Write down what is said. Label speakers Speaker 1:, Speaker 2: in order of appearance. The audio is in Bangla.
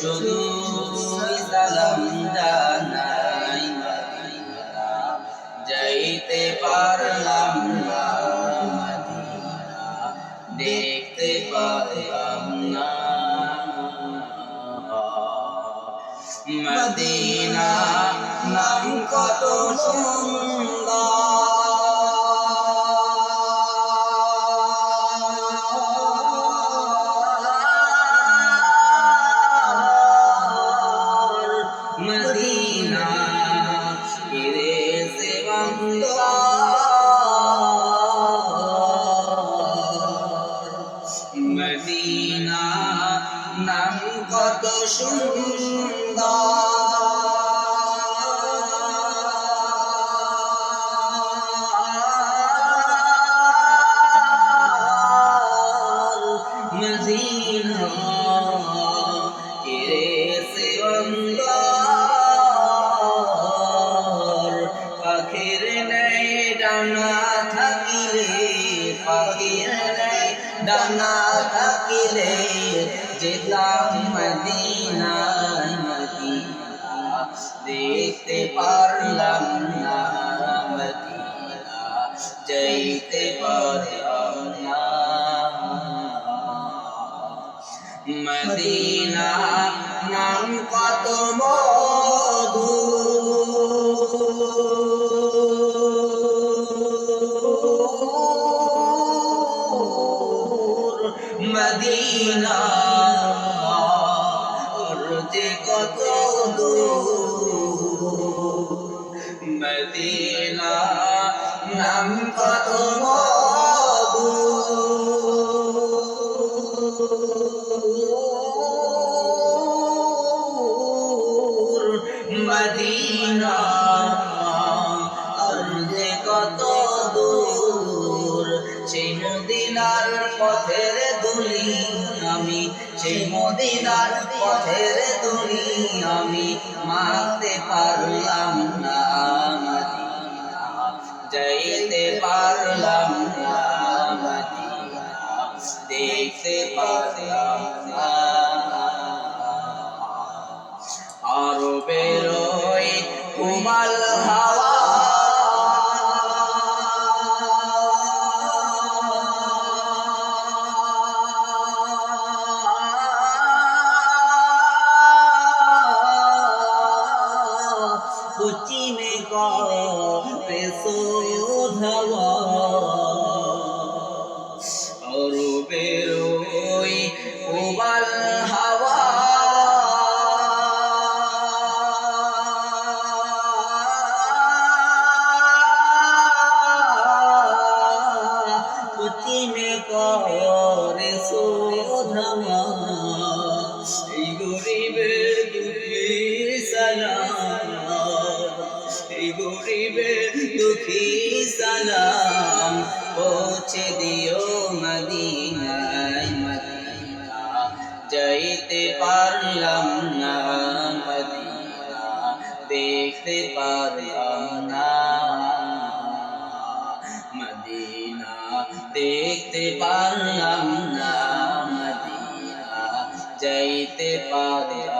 Speaker 1: শুধু সালাম জানাই যাইতে পারলাম না দেখতে পারলাম না। মদিনা নাম কত সুন্দর। মদিনা। ফিরে সে মদিনা নাম কত সুন্দর। মদিনা পাখির নেই, ডানা থাকিলে পাখির নেই, ডানা থাকিলে যেতাম মদিনায় মদিনা। দেখতে পারলাম না মদিনা পারলাম না। মদিনা নাম কত মদিনা। ওর যে কত মদিনা নাম কত মদিনা পথের দুলি আমি, সেই মদিনার দুলি আমি পারলাম না যাইতে পারলাম না দেখতে পারলাম না। আরও কুমাল হাওয়া পশ্চিমে করে শোধবা আরও বেরোয় কুমাল হাওয়া। পশ্চিমে করে শোধবা এই গরিবের দুঃখী সালাম গরিবের দুঃখী সালাম পৌঁছে দিও মদিনায় মদিনা। যাইতে পারলাম না মদিনা, দেখতে পারলাম না। মদিনা, দেখতে পারলাম না মদিনা, যাইতে পারলাম